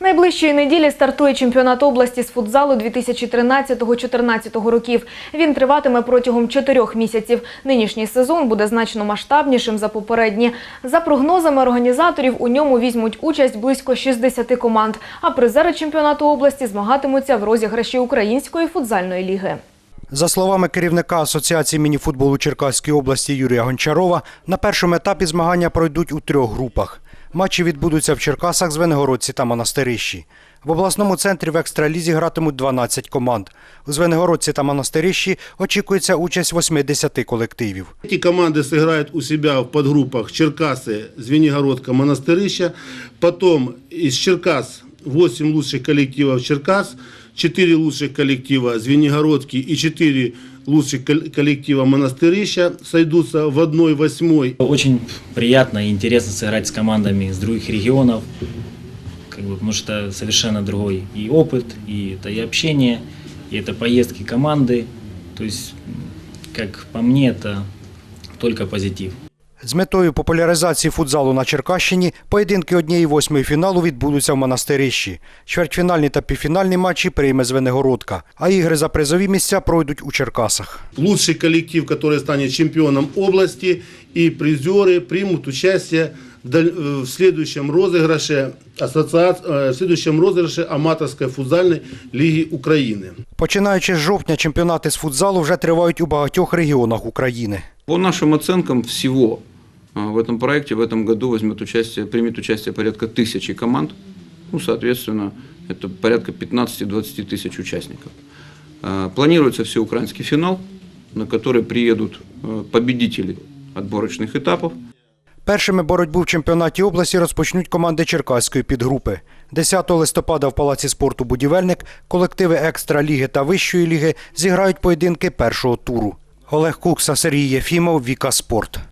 Найближчої неділі стартує чемпіонат області з футзалу 2013-2014 років. Він триватиме протягом чотирьох місяців. Нинішній сезон буде значно масштабнішим за попередні. За прогнозами організаторів, у ньому візьмуть участь близько 60 команд. А призери чемпіонату області змагатимуться в розіграші української футзальної ліги. За словами керівника Асоціації мініфутболу Черкаської області Юрія Гончарова, на першому етапі змагання пройдуть у трьох групах. Матчі відбудуться в Черкасах, Звенигородці та Монастирищі. В обласному центрі в екстралізі гратимуть 12 команд. У Звенигородці та Монастирищі очікується участь 80 колективів. Эти команды сыграют у себя в подгруппах Черкасы, Звенигородка, Монастырища. Потом из Черкас 8 лучших коллективов Черкас, 4 лучших коллектива Звенигородки и 4 лучших кол- коллектива Монастырища сойдутся в 1-8. Очень приятно и интересно сыграть с командами из других регионов, как бы, потому что совершенно другой и опыт, и это и общение, и это поездки команды. То есть, как по мне, это только позитив. З метою популяризації футзалу на Черкащині поєдинки однієї восьмої фіналу відбудуться в Монастирищі. Чвертьфінальні та півфінальні матчі прийме Звенигородка, а ігри за призові місця пройдуть у Черкасах. Лучший коллектив, который станет чемпионом области, и призеры примут участие в, даль- э, в следующем розыгрыше ассоциации, э, в следующем розыгрыше аматорской футзальной лиги Украины. Починаючи з жовтня, чемпіонати з футзалу вже тривають у багатьох регіонах України. По нашим оценкам, всего а, в этом проекте в этом году возьмет участие, примет участие порядка тысячи команд. Ну, соответственно, это порядка 15-20 тысяч участников. А, Планируется всеукраинский финал, на который приедут э, победители отборочных этапов. Першими боротьбу в чемпіонаті області розпочнуть команди Черкаської підгрупи. 10 листопада в Палаці спорту «Будівельник» колективи Екстра-ліги та Вищої ліги зіграють поєдинки першого туру. Олег Кукса, Сергій Єфімов, Віка Спорт.